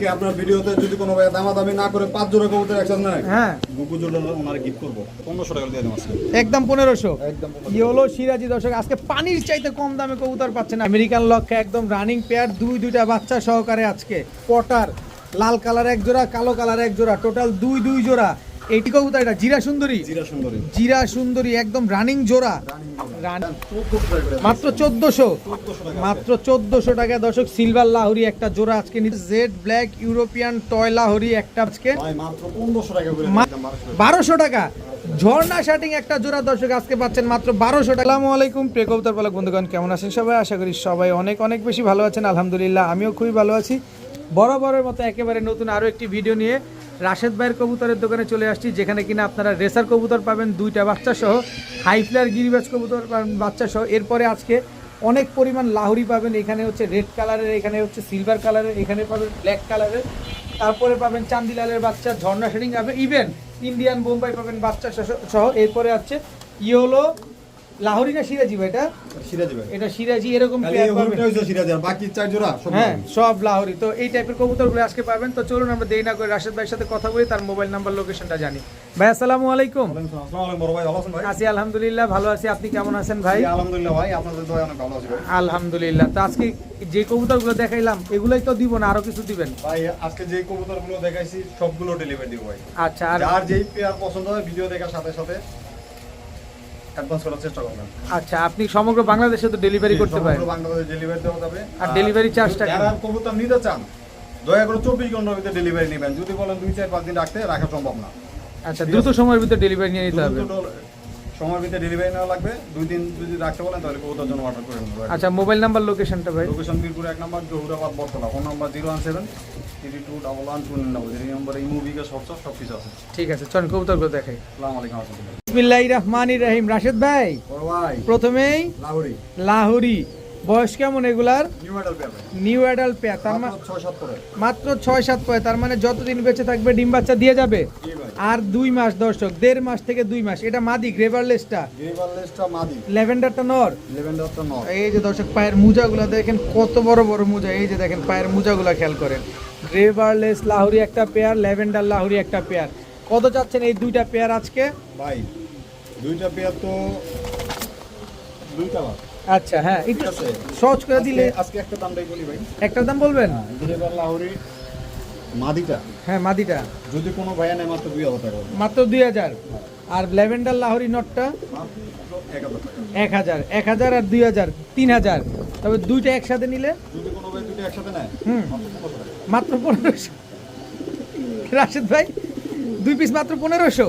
আজকে আপনার ভিডিওতে যদি কোনো ভাই দামাদামি না করে পাঁচ জোড়া কবুতর একসাথে নেয় হ্যাঁ। গুকু জোড়া ওনার গিফট করব। পনেরোশো টাকা দিয়ে দেবো একদম পনেরোশো। একদম ইয়ে হলো সিরাজি দর্শক আজকে পানির চাইতে কম দামে কবুতর পাচ্ছেন আমেরিকান লক্ষ্যে একদম রানিং পেয়ার দুই দুইটা বাচ্চা সহকারে আজকে। পটার লাল কালার এক জোড়া কালো কালার এক জোড়া। টোটাল দুই দুই জোড়া। এইটি কবুতর এটা জিরা সুন্দরী। জিরা সুন্দরী। জিরা সুন্দরী একদম রানিং জোড়া। মাত্র চোদ্দশো। মাত্র চোদ্দশো টাকা। দর্শক সিলভার লাহরি একটা জোড়া আজকে jet black European toy Lahori একটা আজকে। ভাই মাত্র পনেরোশো টাকা করে মা- একদম 1200 টাকা। বারোশো টাকা। ঝর্ণা শার্টিং একটা জোড়া দর্শক আজকে পাচ্ছেন মাত্র বারোশো টাকা। আসসালামু আলাইকুম প্রিয় কবুতর পালক বন্ধুগণ কেমন আছেন সবাই? আশা করি সবাই অনেক অনেক বেশি ভালো আছেন। আলহামদুলিল্লাহ আমিও খুবই ভালো আছি। বরাবরের মতো একেবারে নতুন আরও একটি ভিডিও নিয়ে রাশেদ ভাইয়ের কবুতরের দোকানে চলে আসছি, যেখানে কিনা আপনারা রেসার কবুতর পাবেন, দুইটা বাচ্চা সহ, হাই ফ্লার গিরিবাজ কবুতর পাবেন বাচ্চা সহ। এরপরে আজকে অনেক পরিমাণ লাহুরি পাবেন, এখানে হচ্ছে রেড কালারের, এখানে হচ্ছে সিলভার কালারের, এখানে পাবেন ব্ল্যাক কালারের। তারপরে পাবেন চান্দিলালের বাচ্চা, ঝর্ণা শেডিং পাবেন ইভেন ইন্ডিয়ান বোম্বাই পাবেন বাচ্চা সহ। এরপরে আছে ইয়েলো লাহোরি না সিরাজি ভাই এটা? সিরাজি ভাই। এটা সিরাজি এরকম সিরাজি বাকি চার জোড়া সব হ্যাঁ লাহোরি। সব লাহোরি। তো এই টাইপের কবুতরগুলো আজকে পাবেন। তো চলুন আমরা দেরি না করে রাশেদ ভাইয়ের সাথে কথা বলি তার মোবাইল নাম্বার লোকেশনটা জানি। ভাই আসসালামু আলাইকুম। আছি আলহামদুলিল্লাহ ভালো আছি। আপনি কেমন আছেন ভাই? আলহামদুলিল্লাহ ভাই আপনাদের দোয়া অনেক ভালো আছি আলহামদুলিল্লাহ। তো আজকে যে কবুতরগুলো দেখাইলাম এগুলোই তো দিব না আরও কিছু দিবেন? ভাই আজকে যে কবুতরগুলো দেখাইছি সবগুলো ডেলিভারি দিব ভাই। আচ্ছা আর যার যেই পেয়ার পছন্দ হয় ভিডিও দেখার সাথে সাথে। অ্যাডভান্স করার চেষ্টা করবেন আচ্ছা আপনি সমগ্র বাংলাদেশে তো ডেলিভারি করতে পারেন। সমগ্র বাংলাদেশে ডেলিভারি দেওয়া যাবে। আর ডেলিভারি চার্জটা যারা? কবুতর নিতে চান দয়া করে চব্বিশ ঘণ্টার ভিতরে ডেলিভারি নেবেন। যদি বলেন দুই চার পাঁচ দিন রাখতে রাখা সম্ভব না। আচ্ছা দ্রুত সময়ের ভিতরে ডেলিভারি নিয়ে নিতে হবে। সময়ের ভিতরে ডেলিভারি নেওয়া লাগবে। দুই দিন যদি রাখতে বলেন তাহলে কবুতর জন্য অর্ডার করে নেব। আচ্ছা মোবাইল নাম্বার লোকেশনটা ভাই? লোকেশন মিরপুর এক নম্বর Zahurabad Battala. Phone number zero one seven three two double one two nine double এই নম্বরে ইমো বিকাশ সব সব কিছু আছে। ঠিক আছে চল কবুতরগুলো দেখাই। আসসালামু আলাইকুম রহমতুল্লাহ বিসমিল্লাহির রহমানির রহিম। রাশেদ ভাই। প্রথমেই লাহোরি। লাহুরি। বয়স কেমন এগুলার? নিউ মেডাল পেয়ার তার মাত্র ছয় সাত পয় তার মানে যতদিন বেঁচে থাকবে ডিম বাচ্চা দিয়ে যাবে। আর দুই মাস দর্শক দেড় মাস থেকে দুই মাস এটা মাদি গ্রেভারলেসটা লেভেন্ডারটা নর? এই যে দর্শক পায়ের মোজাগুলো দেখেন কত বড় বড় মোজা। এই যে দেখেন পায়ের মোজাগুলো খেয়াল করেন। গ্রেভারলেস লাহুরি একটা পেয়ার ল্যাভেন্ডার লাহুরি একটা পেয়ার কত চাচ্ছেন এই দুইটা পেয়ার আজকে? ভাই দুইটা পেয়ার তো আচ্ছা হ্যাঁ একটু সহজ করে দিলে আজকে- একটা দামটাই বলি ভাই। একটা দাম বলবেন? লাহোরি মাদিটা। হ্যাঁ মাদিটা। যদি কোনো ভাইয়া নেয় মাত্র দুই হাজার টাকা। মাত্র দুই হাজার। আর ল্যাভেন্ডার লাহোরি নটটা? এক হাজার এক হাজার। আর দুই হাজার তিন হাজার। তবে দুইটা একসাথে নিলে? একসাথে নেয় হুম। মাত্র পনেরোশো। রাশেদ ভাই? দুই পিস মাত্র পনেরোশো।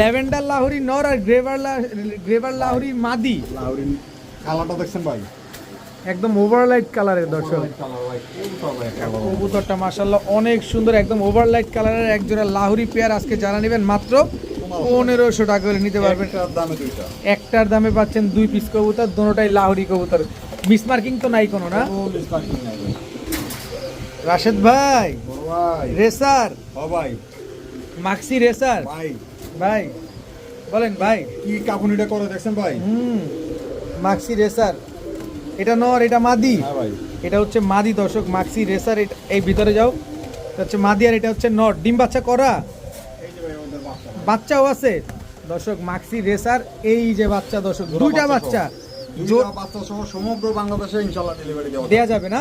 ল্যাভেন্ডার লাহোরি নর আর গ্রেভার গ্রেভার লাহোরি মাদি। লাহোরি কালারটা দেখছেন ভাই? একদম ওভারলাইট কালারের দর্শক। কবুতরটা মাসাল্লাহ অনেক সুন্দর একদম ওভারলাইট কালারের এক জোড়া লাহুরি পেয়ার আজকে যারা নেবেন মাত্র পনেরোশো টাকা করে নিতে পারবেন। একটার দামে দুইটা। একটার দামে পাচ্ছেন দুই পিস কবুতর দোনোটাই লাহুরি কবুতর। মিস মার্কিং তো নাই কোনো না। রাশেদ ভাই রেসার। ভাই। Maxi racer? ভাই। ভাই বলেন ভাই। কি কাপুনিটা করে দেখছেন ভাই? হুম মাক্সি রেসার। এটা নর এটা মাদি। হ্যাঁ ভাই। এটা হচ্ছে মাদি দর্শক মাক্সি রেসার। এই ভিতরে যাও। এটা হচ্ছে মাদি আর এটা হচ্ছে নট ডিম বাচ্চা করা? এই যে ভাই ওদের বাচ্চা। বাচ্চাও আছে। দর্শক মাক্সি রেসার এই যে বাচ্চা দর্শক দুইটা বাচ্চা বাচ্চা সহ সমগ্র বাংলাদেশে ইনশাআল্লাহ ডেলিভারি দেওয়া যাবে। না?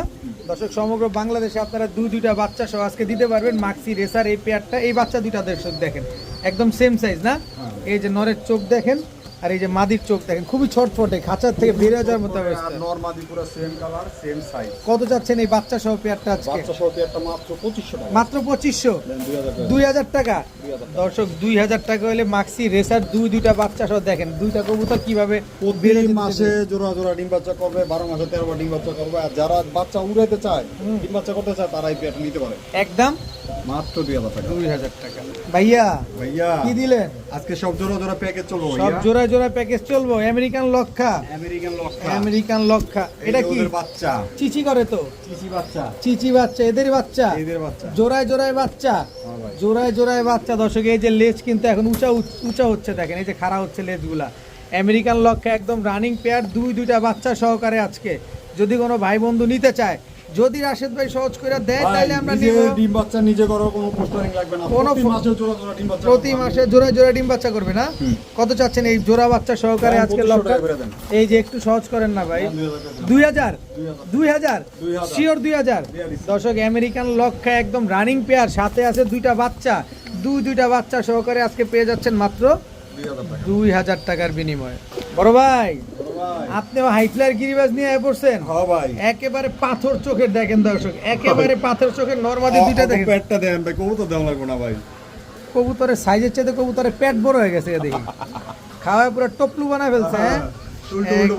দর্শক সমগ্র বাংলাদেশে আপনারা দুই দুইটা বাচ্চা সহ আজকে দিতে পারবেন। মাক্সি রেসার এই পেয়ারটা এই বাচ্চা দুইটা দর্শক দেখেন। একদম সেম সাইজ না? হ্যাঁ। এই যে নরের চোখ দেখেন। আর এই যে মাদির চোখ দেখেন খুবই ছটফটে খাঁচার থেকে বেরিয়ে যাওয়ার মতো অবস্থা। আর নরমাদি পুরো সেম কালার সেম সাইজ কত যাচ্ছেন এই বাচ্চা সহ পেয়ারটা আজকে? বাচ্চা সহ একটা মাত্র 2500 টাকা। মাত্র পঁচিশশো? দেন 2000 টাকা। টাকা? 2000 টাকা। দর্শক হলে মাক্সি রেসার দুই দুইটা বাচ্চা সহ দেখেন দুইটা কবুতর কীভাবে প্রতি মাসে জোড়া জোড়া ডিম বাচ্চা করবে বারো মাসে তেরো বার ডিম বাচ্চা করবে আর যারা বাচ্চা উড়াইতে চায় ডিম বাচ্চা করতে চায় তারা এই পেয়ারটা নিতে পারে। একদম? মাত্র দুই হাজার টাকা। দুই হাজার টাকা। ভাইয়া ভাইয়া কি দিলেন? আজকে সব জোড়া জোড়া প্যাকেজ চলবো সব জোড়া জোড়া প্যাকেজ চলবো আমেরিকান লক্ষা। আমেরিকান লক্ষা। আমেরিকান লক্ষা। এটা কি? বাচ্চা। চিচি করে তো? চিচি বাচ্চা। চিচি বাচ্চা এদের বাচ্চা? এদের বাচ্চা। জোড়ায় জোড়ায় বাচ্চা। হ্যাঁ জোড়ায় জোড়ায় বাচ্চা। দর্শক এই যে লেজ কিন্তু এখন উঁচা উঁচা হচ্ছে দেখেন এই যে খাড়া হচ্ছে লেজগুলা। আমেরিকান লক্ষা একদম রানিং পেয়ার দুই দুইটা বাচ্চা সহকারে আজকে। যদি কোনো ভাই বন্ধু নিতে চায় যদি রাশেদ ভাই সহজ করে দেয় তাহলে আমরা নিব। ডিম বাচ্চা নিজে করো কোনো পোস্টারিং লাগবে না। প্রতি মাসে জোড়া জোড়া ডিম বাচ্চা প্রতি মাসে জোড়া জোড়া ডিম বাচ্চা করবে না? কত চাচ্ছেন এই জোড়া বাচ্চা সহকারে আজকে 2500 লক্ষ্য। এই যে একটু সহজ করেন না ভাই। 2000 দুই হাজার? দুই হাজার। 2000 শিওর দুই হাজার। দিয়ে দিচ্ছি। দর্শক আমেরিকান লক্ষা একদম রানিং পেয়ার সাথে আছে দুইটা বাচ্চা। দুই দুইটা বাচ্চা সহকারে আজকে পেয়ে যাচ্ছেন মাত্র 2000 দুই হাজার টাকার বিনিময়ে। বড় ভাই। আপনিও হাইফ্লার গিরিবাজ নিয়ে আয় পড়ছেন? হ্যাঁ ভাই। একেবারে পাথর চোখের দেখেন দর্শক একেবারে পাথর চোখের নরমাদি দুইটা দেখেন। পেটটা দেন ভাই, কবুতর দেওয়া লাগবে না ভাই। কবুতরের সাইজের চেয়ে কবুতরের পেট বড় হয়ে গেছে দেখি খাওয়ায় পুরো টপলু বানায় ফেলছে হ্যাঁ?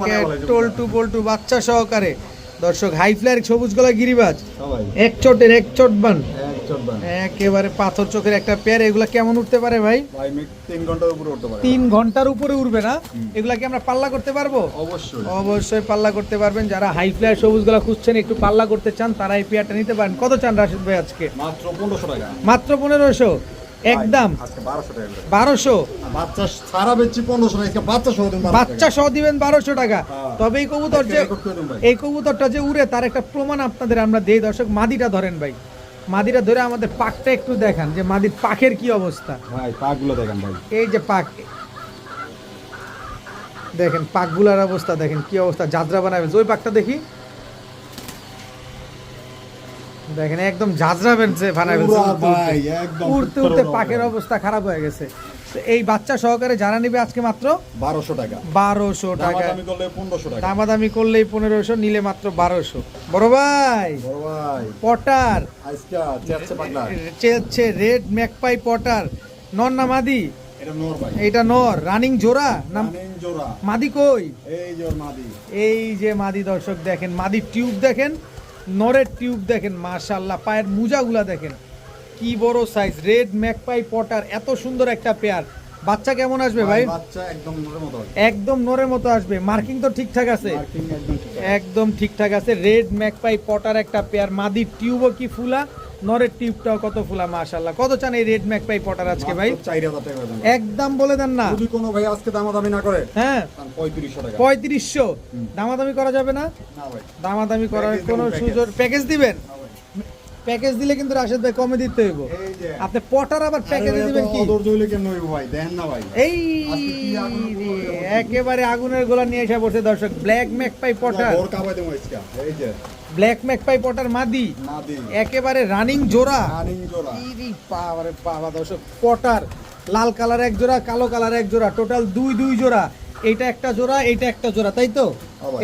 বানায় টলটু বল্টু বাচ্চা সহকারে। দর্শক হাই ফ্লায়ার সবুজ গলা গিরিবাজ। এক চোটের এক চোট বান। এক চট বান। একেবারে পাথর চোখের একটা পেয়ার। এগুলা কেমন উঠতে পারে ভাই? তিন ঘণ্টার উপরে উঠতে পারে। তিন ঘণ্টার উপরে উঠবে না? এগুলা কি আমরা পাল্লা করতে পারব? অবশ্যই। অবশ্যই পাল্লা করতে পারবেন। যারা হাই ফ্লায়ার সবুজ গলা খুঁজছেন একটু পাল্লা করতে চান তারা এই পেয়ারটা নিতে পারেন। কত চান রাশিদ ভাই আজকে? মাত্র 1500 টাকা। মাত্র পনেরোশো? একদম। ভাই, আজকে 1200 টাকা করে। বারোশো? বাচ্চা সারা বেচছি 1500 বাচ্চা সহ বাচ্চা সহ দিবেন বারোশো টাকা। হ্যাঁ। তবে এই কবুতর যে। এই কবুতরটা যে উড়ে তার একটা প্রমাণ আপনাদের আমরা দেই। দর্শক মাদিটা ধরেন ভাই। মাদিটা ধরে আমাদের পাকটা একটু দেখান যে মাদির পাখের কি অবস্থা। ভাই, দেখেন ভাই। এই যে পাক। দেখেন পাকগুলার অবস্থা দেখেন কি অবস্থা। জাজরা বানাবে। ওই পাকটা দেখি। দেখেন একদম জাজরা বেনছে একদম উড়তে উড়তে। পাকের অবস্থা খারাপ হয়ে গেছে। তো এই বাচ্চা সহকারে যারা নিবে আজকে মাত্র? 1200 টাকা। বারোশো টাকা। দামাদামি করলে 1500 টাকা। করলেই পনেরোশো নিলে মাত্র বারোশো। বড় ভাই! পটার। চেয়েছে রেড ম্যাকপাই পটার। নর না মাদি? এটা নর এইটা নর। রানিং জোড়া না। মাদি কই? এই যে মাদি। এই যে মাদি দর্শক দেখেন মাদির টিউব দেখেন নরের টিউব দেখেন মাশাল্লাহ পায়ের মুজাগুলা দেখেন। কি বড় সাইজ রেড ম্যাকপাই পটার এত সুন্দর একটা পেয়ার বাচ্চা কেমন আসবে ভাই? বাচ্চা একদম নরের মতো একদম নরের মতো আসবে। মার্কিং তো ঠিকঠাক আছে। একদম আছে। একদম ঠিকঠাক আছে। রেড ম্যাকপাই পটার একটা পেয়ার মাদির টিউবও কি ফুলা? নরের টিউবটাও কত ফুলা কত চান এই রেড ম্যাকপাই পটার আজকে ভাই? 4000 টাকা করে একদম বলে দেন না। যদি কোনো ভাই আজকে দামাদামি না করে হ্যাঁ। 3500 টাকা। পঁয়ত্রিশশো। দামাদামি করা যাবে না? না ভাই। দামাদামি করার কোনো সুযোগ প্যাকেজ দিবেন? প্যাকেজ দিলে কিন্তু রাশেদ ভাই কমে দিতে হইব। আপনি পটার আবার প্যাকেজে দিবেন কি? হইব ভাই? না ভাই। এই? একেবারে আগুনের গোলা নিয়ে এসে পড়ছে দর্শক। ব্ল্যাক ম্যাকপাই পটার ওর কাবাই দেবো এই যে, ব্ল্যাক ম্যাকপাই পটার মাদি মাদি। একেবারে রানিং জোড়া রানিং জোড়া। দর্শক পটার লাল কালার এক জোড়া কালো কালার এক জোড়া টোটাল দুই দুই জোড়া এইটা একটা জোড়া এইটা একটা জোড়া তাই তো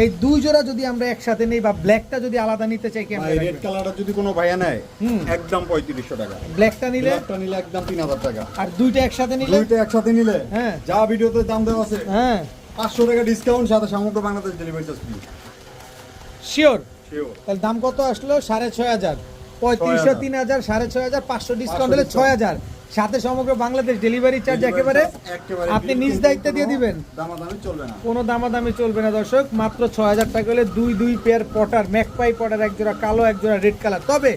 এই দুই জোড়া যদি আমরা একসাথে নেই বা ব্ল্যাকটা যদি আলাদা নিতে চাই কেমন red কালারটা যদি কোনো ভাইয়া নেয়। একদম 3500 টাকা। ব্ল্যাকটা নিলে ব্ল্যাকটা নিলে একদম 3000 টাকা। আর দুইটা একসাথে নিলে দুইটা একসাথে নিলে, হ্যাঁ। যা ভিডিওতে দাম দেওয়া আছে, হ্যাঁ 500 টাকা ডিসকাউন্ট সাথে সমগ্র Bangladesh delivery charge free sure তাহলে দাম কত আসলো? সাড়ে ছয় হাজার। পঁয়ত্রিশশো তিন হাজার সাড়ে ছয় হাজার পাঁচশো ডিসকাউন্ট হলে ছয় হাজার। সাথে সমগ্র বাংলাদেশ ডেলিভারি চার্জ একেবারে আপনি নিজ দায়িত্বে দিয়ে দিবেন। কোনো দামাদামি চলবে না দর্শক। মাত্র ছ হাজার টাকা হলে দুই দুই পেয়ার পটার ম্যাকপাই পটার এক জোড়া কালো এক জোড়া রেড কালার তবে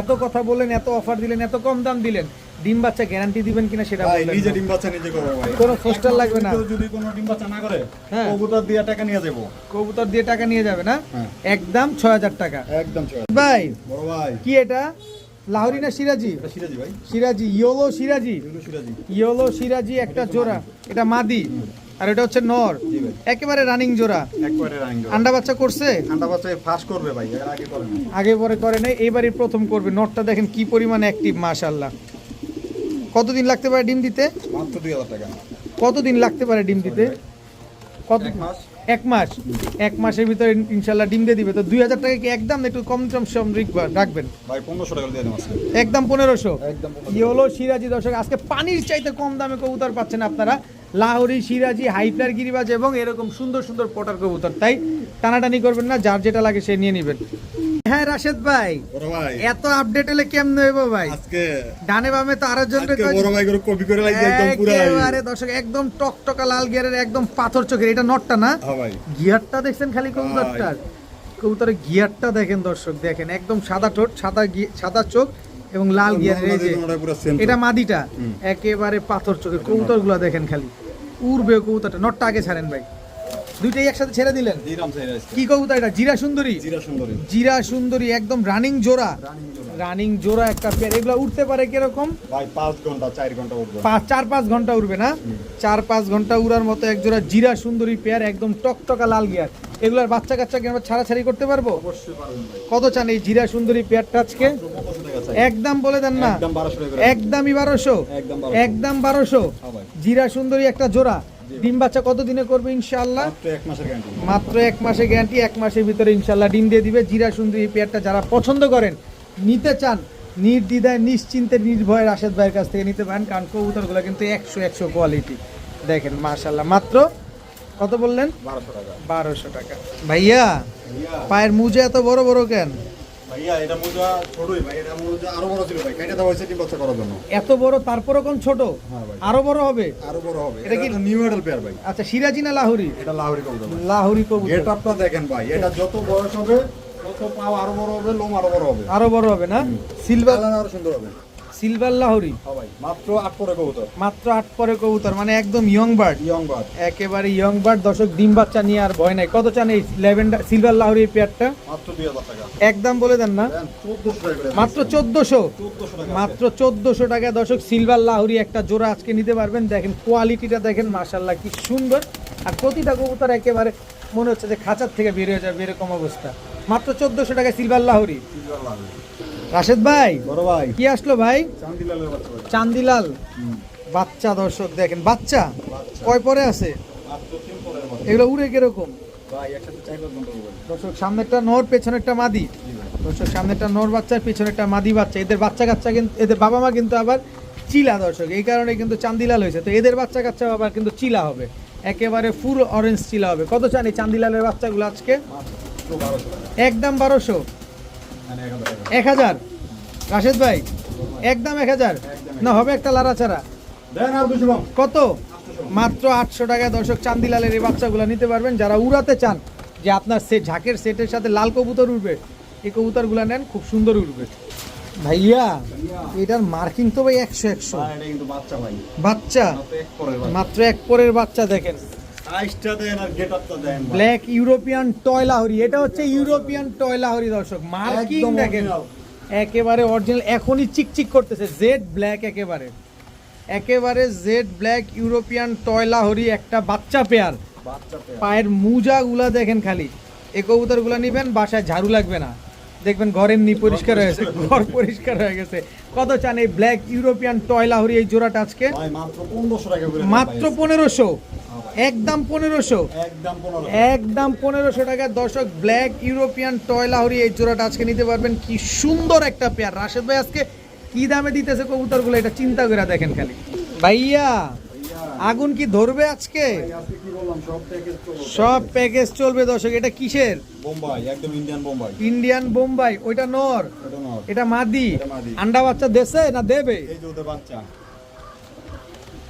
এত কথা বললেন এত অফার দিলেন এত কম দাম দিলেন। ডিম বাচ্চা গ্যারান্টি দিবেন কিনা সেটা ভাই নিজে ডিম বাচ্চা নিজে করব ভাই। কোনো পোস্টার লাগবে না। যদি- কোনো ডিম বাচ্চা না করে হ্যাঁ। কবুতর দিয়ে টাকা নিয়ে যাব। কবুতর দিয়ে টাকা নিয়ে যাবে না? হ্যাঁ। একদম ছয় হাজার টাকা। একদম চলে ভাই বড় ভাই। কি এটা? লাহরি না সিরাজি? সিরাজি ভাই। সিরাজি ইয়োলো সিরাজি। ইয়োলো সিরাজি। একটা জোড়া। এটা মাদি। আর এটা হচ্ছে নর। একেবারে রানিং জোড়া। একবারে রানিং জোড়া। আন্ডা বাচ্চা করছে? ঠান্ডা বাচ্চা ফাস্ট করবে ভাই আগে করে না আগে পরে করে নাই এইবারই প্রথম করবে। নরটা দেখেন কি পরিমাণ অ্যাক্টিভ মাশাল্লাহ কতদিন লাগতে পারে ডিম দিতে? মাত্র দুই হাজার টাকা। কতদিন লাগতে পারে ডিম দিতে? কত এক মাস। এক মাস। এক মাসের ভিতরে ইনশাল্লাহ ডিম দিয়ে দিবে। তো দুই হাজার টাকা কি একদম একটু কম টম সম রাখবেন? ভাই পনেরোশো টাকা দিয়ে একদম পনেরোশো। ইয়োলো সিরাজি দর্শক আজকে পানির চাইতে কম দামে কবুতর পাচ্ছেন আপনারা। লাহোরি সিরাজি হাইফ্লার গিরিবাজ এবং এরকম সুন্দর সুন্দর পটার কবুতর। তাই টানাটানি করবেন না যার যেটা লাগে সে নিয়ে নেবেন। হ্যাঁ রাশেদ ভাই। এত আপডেট হলে কেমন হইব ভাই? আজকে ডানে বামে তো আরও জন বড় ভাই করে কপি করে লাগছে একদম পুরো একেবারে দর্শক একদম টকটকা লাল গিয়ারের একদম পাথর চোখের এটা নটটা না? হ্যাঁ গিয়ারটা দেখছেন খালি কবুতরটার? কবুতরের গিয়ারটা দেখেন দর্শক দেখেন একদম সাদা ঠোঁট সাদা সাদা চোখ এবং লাল গিয়ারের এই যে ওটা পুরো সেম এটা মাদিটা একেবারে পাথর চোখের কবুতরগুলো দেখেন খালি। উড়বে কবুতরটা নটটা আগে ছাড়েন ভাই। দুইটাই একসাথে ছেড়ে দিলেন? কি কবুতর এটা? জিরা সুন্দরী? জিরা সুন্দরী। জিরা সুন্দরী একদম রানিং জোড়া। রানিং জোড়া। একটা পেয়ার। এগুলো উঠতে পারে কীরকম? ভাই পাঁচ ঘণ্টা চার ঘণ্টা উঠবে। পাঁচ চার পাঁচ ঘণ্টা উড়বে না? চার পাঁচ ঘণ্টা উড়ার মতো এক জোড়া জিরা সুন্দরী পেয়ার একদম টকটকা লাল গিয়ার। এগুলার বাচ্চা কাচ্চা কি আমরা ছাড়াছাড়ি করতে পারব? অবশ্যই পারবেন কত চান এই জিরা সুন্দরী পেয়ারটা আজকে? একদম বলে দেন না। একদমই বারোশো। একদম 1200 একদম বারোশো। হ্যাঁ জিরা সুন্দরী একটা জোড়া। ডিম বাচ্চা কত দিনে করবে ইনশাআল্লাহ? মাত্র এক মাসের গ্যারান্টি মাত্র এক মাসে গ্যারান্টি এক মাসের ভিতরে ইনশাল্লাহ ডিম দিয়ে দিবে। জিরা সুন্দরী পেয়ারটা যারা পছন্দ করেন নিতে চান নির্দ্বিধায় নিশ্চিন্তে নির্ভয়ে রাশেদ ভাইয়ের কাছ থেকে নিতে পারেন কারণ কবুতরগুলো কিন্তু একশো একশো কোয়ালিটি দেখেন মাশাল্লাহ মাত্র কত বললেন? বারোশো টাকা। বারোশো টাকা। ভাইয়া পায়ের মুজে এত বড় বড় কেন? ভাইয়া এটা মোজা ছোটই ভাই এটা মোজা আরও বড় ছিল ভাই কেটে দেওয়া হয়েছে ডিম বাচ্চা করার জন্য। এত বড় তারপরও কোন ছোট? হ্যাঁ আরও বড় হবে? আরও বড় হবে। এটা এটা কি- নিউ মডেল পেয়ার ভাই। আচ্ছা সিরাজি না লাহুরি? এটা লাহোরি কবুতর লাহুরি কবুতর। আপটা দেখেন ভাই এটা যত বয়স হবে তত পাও আরও বড় হবে লোম আরও বড় হবে। আরও বড় হবে না? সিলভার আরও সুন্দর হবে। সিলভার লাহুরি? মাত্র আট পরে কবুতর। মাত্র আট পরে কবুতর মানে একদম ইয়ং বার্ড ইয়ং বাদ একেবারে ইয়ং বার্ড দর্শক ডিম বাচ্চা নিয়ে আর ভয় নাই। কত চান এই ল্যাভেন্ডার সিলভার লাহোরি পেয়ারটা? মাত্র দুই হাজার টাকা। একদম বলে দেন না? মাত্র চোদ্দশো? মাত্র চোদ্দশো টাকা দর্শক সিলভার লাহোরি একটা জোড়া আজকে নিতে পারবেন। দেখেন কোয়ালিটিটা দেখেন মার্শাল্লাহ কি সুন্দর। আর প্রতিটা কবুতর একেবারে মনে হচ্ছে যে খাঁচার থেকে বের হয়ে যাবে এরকম অবস্থা। মাত্র চোদ্দশো টাকা সিলভার লাহরি। সিলভার লাহোরি। রাশেদ ভাই? বড় ভাই। কি আসলো ভাই? চান্দিলাল। বাচ্চা দর্শক দেখেন বাচ্চা। কয় পরে আছে? এগুলো উড়ে কীরকম? দর্শক সামনেরটা নর পেছনেরটা মাদি। দর্শক সামনেরটা নর বাচ্চা পিছনেরটা মাদি বাচ্চা। এদের বাচ্চা কাচ্চা কিন্তু এদের বাবা মা কিন্তু আবার চিলা দর্শক। এই কারণে কিন্তু চান্দিলাল হয়েছে। তো এদের বাচ্চা কাচ্চা আবার কিন্তু চিলা হবে। একেবারে ফুল অরেঞ্জ চিলা হবে। কত চান এই চান্দিলালের বাচ্চাগুলো আজকে? একদম বারোশো। এক হাজার। টাকা রাশেদ ভাই একদম এক হাজার। না হবে একটা দেন আর কত? মাত্র আটশো টাকায় দর্শক চান্দিলালের এই বাচ্চাগুলো নিতে পারবেন। যারা উড়াতে চান যে আপনার সে ঝাঁকের সেটের সাথে লাল কবুতর উঠবে এই কবুতরগুলো নেন খুব সুন্দর উঠবে ভাইয়া এটার মার্কিং তো ভাই একশো একশো। বাচ্চা। মাত্র এক পরের বাচ্চা দেখেন। ব্ল্যাক ইউরোপিয়ান টয় লাহরি এটা হচ্ছে ইউরোপিয়ান টয় লাহরি দর্শক। মার্কিং দেখেন। একেবারে অরিজিনাল এখনই চিকচিক করতেছে জেড ব্ল্যাক একেবারে। একেবারে jet black European toy Lahori একটা বাচ্চা পেয়ার। পায়ের মুজাগুলা দেখেন খালি। এই কবুতরগুলা নিবেন বাসায় ঝাড়ু লাগবে না। দেখবেন ঘরের নি পরিষ্কার হয়ে গেছে ঘর পরিষ্কার হয়ে গেছে। কত চান এই ব্ল্যাক ইউরোপিয়ান টয় লাহরি এই জোড়াটা আজকে? মাত্র পনেরোশো। পনেরোশো? হ্যাঁ ভাই। একদম পনেরোশো? একদম পনেরোশো। টাকা। দর্শক ব্ল্যাক ইউরোপিয়ান টয় লাহরি এই জোড়াটা আজকে নিতে পারবেন। কি সুন্দর একটা পেয়ার রাশেদ ভাই আজকে কি দামে দিতেছে কবুতরগুলো এটা চিন্তা করে দেখেন খালি। ভাইয়া! আগুন কি ধরবে আজকে? সব প্যাকেজ চলবে দর্শক এটা কিসের? বোম্বাই একদম ইন্ডিয়ান বোম্বাই। ইন্ডিয়ান বোম্বাই ওইটা নর। এটা মাদি। আন্ডা বাচ্চা দেশে না দেবে? বাচ্চা।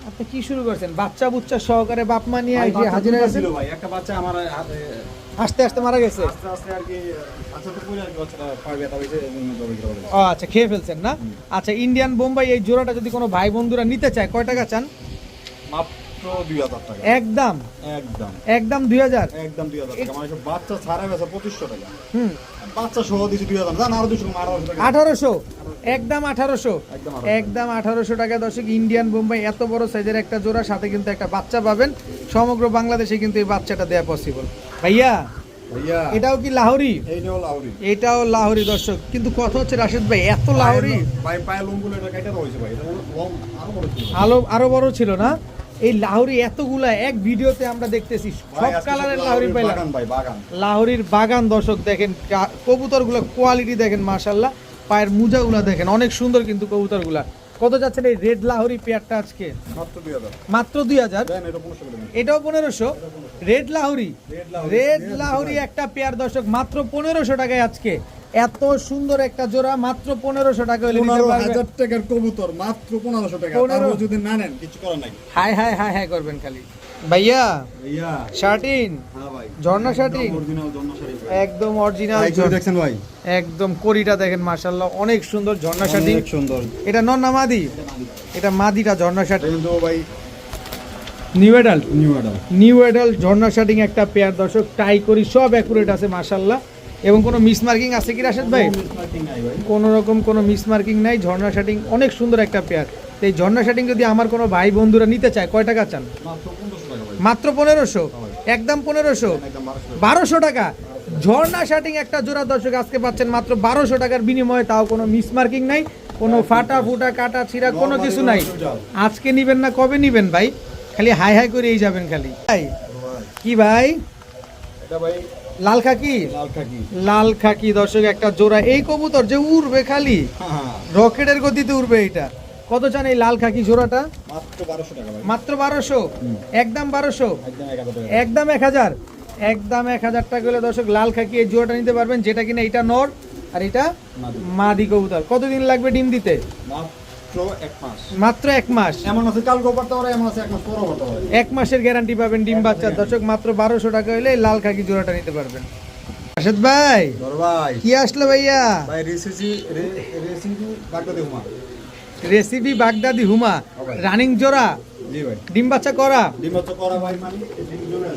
আপনি কি শুরু করছেন? বাচ্চা বুচ্চা সহকারে বাপ মা নিয়ে হাজির ভাই। একটা বাচ্চা আমার আস্তে আস্তে মারা গেছে? আস্তে আস্তে আর কি আচ্ছা আচ্ছা খেয়ে ফেলছেন না? আচ্ছা ইন্ডিয়ান বোম্বাই এই জোড়াটা যদি কোনো ভাই বন্ধুরা নিতে চায় কয় টাকা চান? মাত্র দুই হাজার টাকা। একদম? একদম। একদম দুই হাজার? একদম দুই হাজার টাকা। মানে বাচ্চা ছাড়া গেছে পঁচিশশো টাকা। হুম। বাচ্চা সহ দিয়েছি দুই হাজার। জান আরও দুশো আঠারোশো একদম আঠারোশো? একদম একদম আঠারোশো টাকা দর্শক ইন্ডিয়ান বোম্বাই এত বড় সাইজের একটা জোড়া সাথে কিন্তু একটা বাচ্চা পাবেন। সমগ্র বাংলাদেশে কিন্তু এই বাচ্চাটা দেওয়া পসিবল ভাইয়া এটাও কি লাহোরি? এটাও লাহোরি দর্শক। কিন্তু কথা হচ্ছে রাশিদ ভাই এত লাহোরি? আলো আরও বড় ছিল না? এই লাহোরি এতগুলা এক ভিডিওতে আমরা দেখতেছি সব কালারের লাহোরি পাইলাম। বাগান ভাই বাগান। লাহোরির বাগান দর্শক দেখেন কবুতরগুলো কোয়ালিটি দেখেন মাশাল্লাহ পায়ের মুজাগুলা দেখেন অনেক সুন্দর কিন্তু কবুতরগুলা। কত যাচ্ছেন এই রেড লাহোরি পেয়ারটা আজকে? মাত্র দুই হাজার। এটাও পনেরোশো? Red Lahori. Red Lahori. Red Lahori. একটা পেয়ার দর্শক মাত্র পনেরোশো টাকায় আজকে। এত সুন্দর একটা জোড়া মাত্র পনেরোশো টাকা হলে নিতে পারবেন হাজার টাকার কবুতর মাত্র পনেরোশো টাকা। পনেরো। যদি না নেন কিছু করার নাই। হাই হাই হাই হাই করবেন খালি। ভাইয়া ভাইয়া। শার্টিন? হ্যাঁ ভাই। ঝর্ণা শার্টিং? অরিজিনাল ঝর্ণা শাড়ি একদম অরিজিনাল দেখছেন ভাই? একদম করিটা দেখেন মাশাল্লাহ অনেক সুন্দর ঝর্ণা শার্টিং অনেক সুন্দর। এটা নর না মাদি? এটা মাদিটা ঝর্ণা শার্টিং এটা কিন্তু ভাই। New adult new adult new adult ঝর্ণা শার্টিং একটা পেয়ার দর্শক টাই করি সব অ্যাকুরেট আছে মাশাল্লাহ এবং কোনো মিস মার্কিং আছে কি রাশেদ ভাই? কোনো রকম কোনো মিস মার্কিং নাই ঝর্ণা শার্টিং অনেক সুন্দর একটা পেয়ার। এই ঝর্ণা শার্টিং যদি আমার কোনো ভাই বন্ধুরা নিতে চায় কয় টাকা চান? মাত্র পনেরোশো পনেরোশো? একদম পনেরোশো? বারোশো টাকা। ঝর্ণা শার্টিং একটা জোড়া দর্শক আজকে পাচ্ছেন মাত্র বারোশো টাকার বিনিময়ে তাও কোনো মিস মার্কিং নাই কোনো ফাটা ফুটা কাটা ছিঁড়া কোনো কিছু নাই। আজকে নিবেন না কবে নিবেন ভাই? খালি হাই হাই করেই যাবেন খালি। ভাই। কি ভাই? এটা ভাই লাল খাকি? লাল খাকি। লাল খাকি দর্শক একটা জোড়া। এই কবুতর যে উড়বে খালি হ্যাঁ। রকেটের গতিতে উড়বে এটা কত চান এই লাল খাকি জোড়াটা? মাত্র বারোশো একদম বারোশো? একদম এক হাজার একদম এক হাজার? টাকা হলে দর্শক লাল খাকি এই জোড়াটা নিতে পারবেন যেটা কিনা এটা নর আর এটা মাদি। মাদি কবুতর। কতদিন লাগবে ডিম দিতে? মাত্র এক মাস। মাত্র এক মাস। এমন আছে কালকেও গোবর পারে এমন আছে এক মাস পরও পারে এক মাসের গ্যারান্টি পাবেন ডিম বাচ্চা দর্শক মাত্র বারোশো টাকা হলে লাল খাকি জোড়াটা নিতে পারবেন। রাশেদ ভাই ভাই। কি আসলো ভাইয়া? ভাই রেসিপি রেসিপি বাগদাদি হুমা। রেসিপি বাগদাদি হুমা। রানিং জোড়া। ডিম বাচ্চা করা? মানে।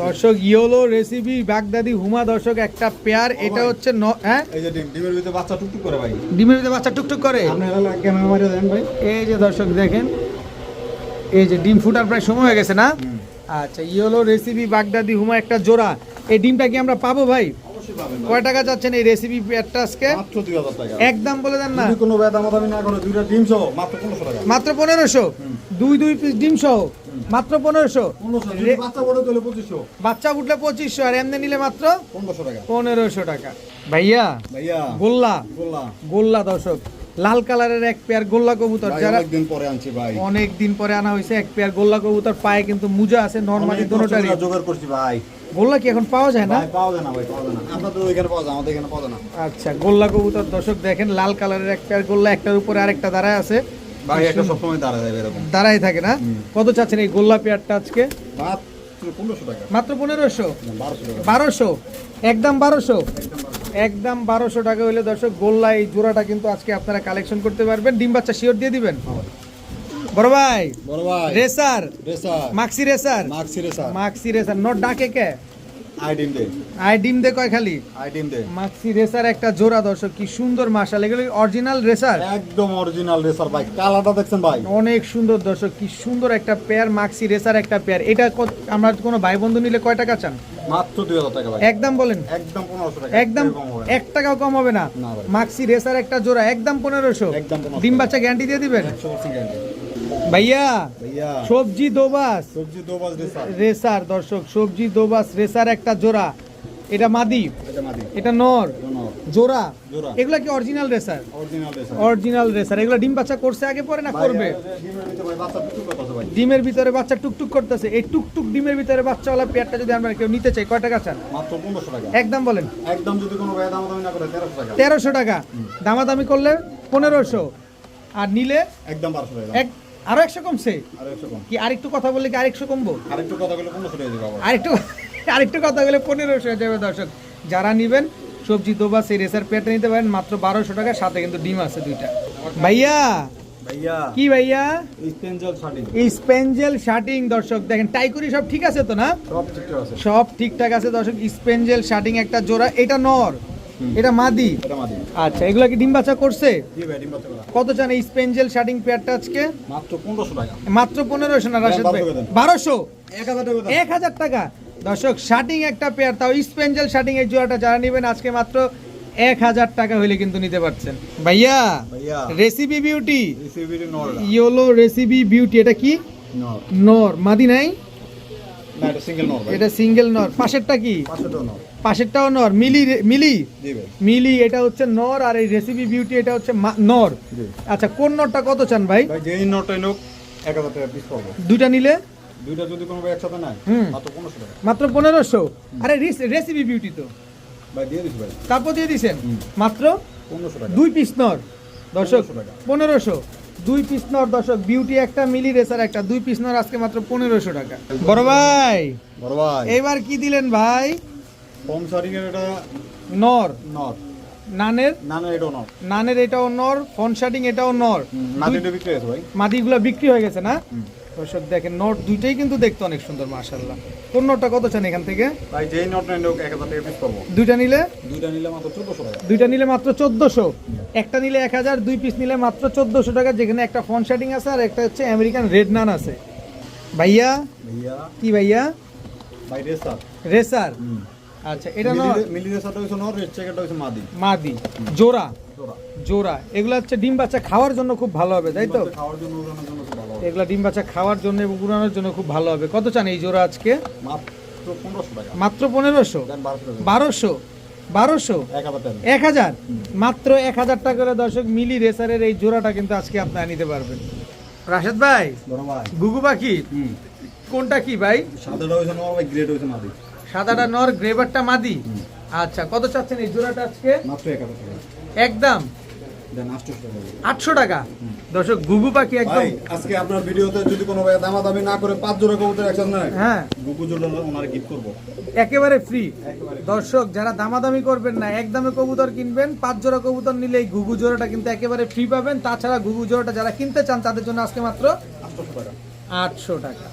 দর্শক ইয়োলো রেসিপি বাগদাদি হুমা দর্শক একটা পেয়ার। এটা হচ্ছে হ্যাঁ? এই যে ডিম ডিমের ভিতরে বাচ্চা টুকটুক করে ভাই। ডিমের ভিতরে বাচ্চা টুকটুক করে? এই যে দর্শক দেখেন। এই যে ডিম ফুটার প্রায় সময় হয়ে গেছে না? আচ্ছা ইয়েলো রেসিপি বাগদাদি হুমা একটা জোড়া। এই ডিমটা কি আমরা পাবো ভাই। কয় টাকা যাচ্ছেন এই রেসিপি প্যাটটা আজকে? মাত্র দুই হাজার টাকা। একদম বলে দেন না। যদি কোনো আমি না করে দুইটা ডিম সহ মাত্র 1500 টাকা। মাত্র 1500 দুই দুই পিস ডিম সহ? মাত্র পনেরোশো? পনেরোশো। যদি বাচ্চা বড় তাহলে 2500 বাচ্চা উঠলে 2500 আর এমনি নিলে মাত্র 1500 টাকা। 1500 টাকা। ভাইয়া ভাইয়া গোল্লা। গোল্লা। গোল্লা দর্শক। লাল কালারের এক পেয়ার গোল্লা কবুতর। যারা অনেকদিন পরে আনছি ভাই। অনেক দিন পরে আনা হয়েছে এক পেয়ার গোল্লা কবুতর পায়ে কিন্তু মুজা আছে নর্মালি অনেক দোনোটারই জোগাড় করছি ভাই। গোল্লা কি এখন পাওয়া যায় না? ভাই পাওয়া যায় না ভাই পাওয়া যায় না। আপনাদের ওইখানে পাওয়া যায় আমাদের এখানে পাওয়া যায় না। আচ্ছা গোল্লা কবুতর দর্শক দেখেন লাল কালারের এক পেয়ার গোল্লা একটার উপরে আরেকটা দাঁড়ায় আছে। ভাই একটা সবসময় দাঁড়া যাবে এরকম। দাঁড়ায় থাকে না? কত চাচ্ছেন এই গোল্লা পেয়ারটা আজকে? মাত্র পনেরোশো টাকা। মাত্র পনেরোশো? না, বারোশো? টাকা বারোশো? একদম বারোশো। একদম বারোশো টাকা হইলে দর্শক গোল্লা এই জোড়াটা কিন্তু আজকে আপনারা কালেকশন করতে পারবেন। ডিম বাচ্চা শিওর দিয়ে দিবেন? বড় ভাই বড় ভাই। Racer racer. Maxi racer. Maxi racer. Maxi racer not ডাকে কে? আই ডিম দে। আই ডিম দে কয় খালি? আই ডিম দে। মাক্সি রেসার একটা জোড়া দর্শক কি সুন্দর মাশাল। এগুলো অরিজিনাল রেসার? একদম অরিজিনাল রেসার ভাই। কালারটা দেখছেন ভাই? অনেক সুন্দর দর্শক কি সুন্দর একটা পেয়ার মাক্সি রেসার একটা পেয়ার এটা আমরা কোনো ভাই বন্ধু নিলে কয় টাকা চান? মাত্র টাকা ভাই। একদম বলেন। একদম টাকা। একদম টাকাও কম হবে না। মাক্সি রেসার একটা জোড়া একদম ডিম বাচ্চা গ্যারান্টি দিয়ে দিবেন? 100% guarantee। ভাইয়া সবজি দোবাস। সবজি দো বাজ রেসার দর্শক সবজি দোবাস রেসার একটা জোড়া। এটা মাদি। এটা নর। জোড়া। এগুলা কি অরিজিনাল রেসার? Original racer. এগুলো ডিম বাচ্চা করছে আগে পরে না করবে? ডিমের ভিতরে বাচ্চা টুকটুক করতেছে বাচ্চা এই টুকটুক ডিমের ভিতরে বাচ্চাওয়ালা পেয়ারটা যদি আমরা কেউ নিতে চাই কয় টাকা চান? একদম বলেন। একদম যদি কোনো দামাদামি না করে তেরোশো টাকা। দামাদামি করলে পনেরোশো। আর নিলে একদম বারোশো টাকা। আরও একশো কমছে? কি আরেকটু কথা বললে কি আরেকশো কমবো? আরেকটু কথা বলে পনেরোশো আরেকটু আরেকটু কথা বলে পনেরোশো হয়ে যাবে দর্শক। যারা নিবেন সবজি দোবা সেই রেসার পেয়ারটা নিতে পারেন মাত্র বারোশো টাকা সাথে কিন্তু ডিম আছে দুইটা। ভাইয়া? ভাইয়া। কি ভাইয়া? স্পেঞ্জল শার্টিং দর্শক। দেখেন টাইকুরি সব ঠিক আছে তো না? সব ঠিকঠাক আছে। সব ঠিকঠাক আছে দর্শক। স্পেঞ্জেল শার্টিং একটা জোড়া এটা নর। এটা মাদি? আচ্ছা এগুলো কি ডিম বাচ্চা করছে? কত চান এই স্পেঞ্জেল শার্টিং পেয়ারটা আজকে? মাত্র পনেরোশো টাকা। মাত্র পনেরোশো না রাশেদ ভাই? বারোশো? এক হাজার টাকা দর্শক শার্টিং একটা পেয়ার তাও স্পেঞ্জেল শার্টিং এর জোড়াটা যারা নেবেন আজকে মাত্র এক হাজার টাকা হইলে কিন্তু নিতে পারছেন। ভাইয়া recipe beauty. Yellow recipe beauty এটা কি? নর। মাদি নাই? না এটা সিঙ্গেল নর এটা সিঙ্গেল নর পাশেরটা কি? নর পাশেরটাও নর মিলি মিলি? মিলি এটা হচ্ছে নর আর এই রেসিপি বিউটি এটা হচ্ছে নর আচ্ছা কোন নরটা কত চান ভাই? ভাই যেই নরটাই নোক এক হাজার টাকা পিস পড়বে দুইটা নিলে? দুইটা যদি কোনো ভাই একসাথে নাই মাত্র পনেরোশো টাকা। মাত্র পনেরোশো? আরে রেসিপি বিউটি তো। ভাই দিয়ে ভাই। তারপর দিয়ে দিছেন? মাত্র? পনেরোশো টাকা। দুই পিস নর দর্শক পনেরোশো। দুই পিস নর দর্শক বিউটি একটা মিলি রেসার একটা দুই পিস নর আজকে মাত্র পনেরোশো টাকা। বড় ভাই বড় ভাই। এবার কি দিলেন ভাই? কম এর এটা নর। নর। নানের? নানের এটাও নর। নানের এটাও নর ফন শার্টিং এটাও নর। মাদিগুলো বিক্রি হয়ে গেছে না। দর্শক দেখেন নোট দুইটাই কিন্তু দেখতে অনেক সুন্দর মাশাল্লাহ কোন নোটটা কত চান এখান থেকে? ভাই যেই নোট নেন টাকা পিস দুইটা নিলে? দুইটা নিলে মাত্র চোদ্দশো টাকা। দুইটা নিলে মাত্র চোদ্দোশো। একটা নিলে এক হাজার দুই পিস নিলে মাত্র চোদ্দোশো টাকা। যেখানে একটা ফোন শার্টিং আছে আর একটা হচ্ছে আমেরিকান রেড নান আছে। ভাইয়া? ভাইয়া? কি ভাইয়া? ভাই রেসার রেসার আচ্ছা এটা ন মিলি রেসারটা হচ্ছে নর রেড চেকারটা হচ্ছে মাদি। মাদি। জোড়া? জোড়া। এগুলো হচ্ছে ডিম বাচ্চা খাওয়ার জন্য খুব ভালো হবে তাই তো? খাওয়ার জন্য উড়ানোর জন্য খুব ভালো হবে। এগুলা ডিম বাচ্চা খাওয়ার জন্য এবং উড়ানোর জন্য খুব ভালো হবে। কত চান এই জোড়া আজকে? মাত্র পনেরোশো বারোশো বারোশো? এক হাজার মাত্র এক হাজার টাকা করে দর্শক মিলি রেসারের এই জোড়াটা কিন্তু আজকে আপনারা নিতে পারবেন। রাশেদ ভাই বড় ভাই। গুগু পাখি কোনটা কি ভাই? সাদাটা হয়েছে নর ভাই গ্রেড হয়েছে মাদি। সাদাটা নর গ্রেভারটা মাদি। আচ্ছা কত চাচ্ছেন এই জোড়াটা আজকে? মাত্র এক একদম। দেন আটশোশো টাকা। আটশো টাকা? দর্শক গুগু পাখি একদম। আজকে আপনার ভিডিওতে যদি কোনো ভাই দামাদামি না করে পাঁচ জোড়া কবুতর একসাথে নেয় হ্যাঁ। গুগু জোড়া ওনারে গিফট করব। একেবারে ফ্রি দর্শক যারা দামাদামি করবেন না একদমে কবুতর কিনবেন পাঁচ জোড়া কবুতর নিলে এই গুগু জোড়াটা কিন্তু একেবারে ফ্রি পাবেন। তাছাড়া গুগু জোড়াটা যারা কিনতে চান তাদের জন্য আজকে মাত্র আটশোশো টাকা। আটশো টাকা।